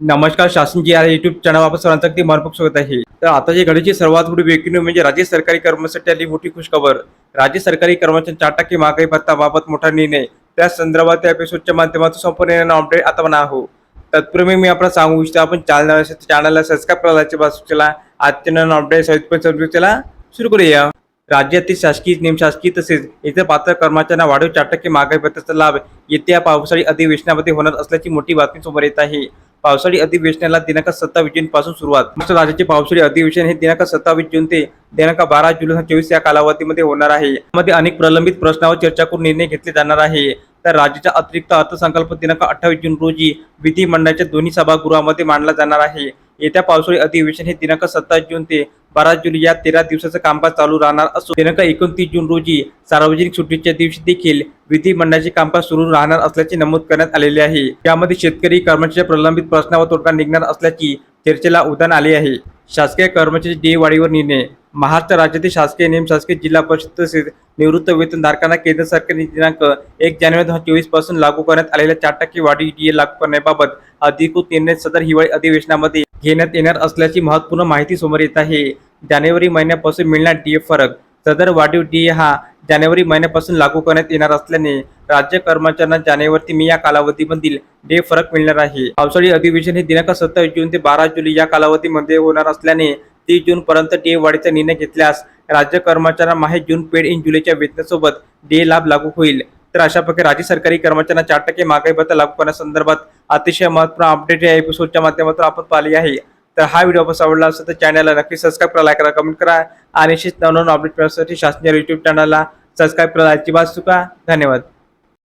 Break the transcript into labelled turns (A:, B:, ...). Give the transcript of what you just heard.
A: नमस्कार शासन जी आहे युट्यूब चॅनल आपण सर्वांचं अगदी मनपूर्वक स्वागत आहे. तर आताची घडीची सर्वात मोठी ब्रेकिंग म्हणजे राज्य सरकारी कर्मचाऱ्यांसाठी आली मोठी खुशखबर. राज्य सरकारी कर्मचारी चार टक्के महागाई भत्ताबाबत मोठा निर्णय. त्या संदर्भात त्या एपिसोडच्या माध्यमातून संपूर्ण अपडेट आता म्हणा आहो तत्पूर्वी मी आपल्याला सांगू इच्छितो आपण चॅनल चॅनलला सबस्क्राईब करायचे बाजूला आजच्या नवीन अपडेट सहित चला. सुरू करूया. राज्यातील शासकीय निमशासकीय तसेच इतर पात्र कर्मचाऱ्यांना वाढीव चार टक्के महागाई भत्त्याचा लाभ येत्या पावसाळी अधिवेशनामध्ये होणार असल्याची मोठी बातमी समोर येत आहे. पावसाळी अधिवेशनाला दिनांक सत्तावीस जून पासून सुरुवात. महाराष्ट्र राज्याचे पावसाळी अधिवेशन हे दिनांक सत्तावीस जून ते दिनांक बारा जुलै चोवीस या कालावधीमध्ये होणार आहे. मध्ये अनेक प्रलंबित प्रश्नावर चर्चा करून निर्णय घेतले जाणार आहे. तर राज्याचा अतिरिक्त अर्थसंकल्प दिनांक अठ्ठावीस जून रोजी विधिमंडळाच्या दोन्ही सभागृहामध्ये मांडला जाणार आहे. येत्या पावसाळी अधिवेशन हे दिनांक सत्तावीस जून ते बारा जुलै या तेरा दिवसाचं कामकाज चालू राहणार असून दिनांक एकोणतीस जून रोजी सार्वजनिक सुट्टीच्या दिवशी देखील विधिमंडळाचे कामकाज सुरू राहणार असल्याचे नमूद करण्यात आलेले आहे. यामध्ये शेतकरी कर्मचाऱ्यांच्या प्रलंबित प्रश्नावर तोडगा निघणार असल्याची चर्चेला उदाहरण आले आहे. शासकीय कर्मचारी डे वाढीवर निर्णय. महाराष्ट्र राज्यातील शासकीय नियम शासकीय जिल्हा परिषद तसेच निवृत्त वेतनधारकांना केंद्र सरकारने दिनांक एक जानेवारी दोन हजार चोवीसपासून लागू करण्यात आलेल्या चार टक्के वाढी डीए लागू करण्याबाबत अधिकृत निर्णय सदर हिवाळी अधिवेशनामध्ये घेण्यात येणार असल्याची महत्त्वपूर्ण माहिती समोर येत आहे. जानेवारी महिन्यापासून मिळणार डीए फरक. सदर वाढीव डीए हा जानेवारी महिन्यापासून लागू करण्यात येणार असल्याने राज्य कर्मचाऱ्यांना जानेवारी मे या कालावधीमधील डे फरक मिळणार आहे. पावसाळी अधिवेशन हे दिनांक सत्तावीस जून ते बारा जुलै या कालावधीमध्ये होणार असल्याने तीस जून पर्यंत डे वाढीचा निर्णय घेतल्यास राज्य कर्मचाऱ्यांना माहे जून पेड इन जुलैच्या वेतनासोबत डे लाभ लागू होईल. तर अशा प्रकारे राज्य सरकारी कर्मचाऱ्यांना चार टक्के महागाई भत्ता लागू करण्यासंदर्भात अतिशय महत्त्वपूर्ण अपडेट या एपिसोडच्या माध्यमातून आपण पाहिली आहे. तर हा व्हिडिओ बस आवडला असेल तर चॅनलला नक्की सबस्क्राईब करा लाईक करा कमेंट करा आणि अशीच नवनवीन अपडेट मिळण्यासाठी शासनाच्या युट्यूब चॅनलला सबस्क्राईब करा अजिबात चुका धन्यवाद.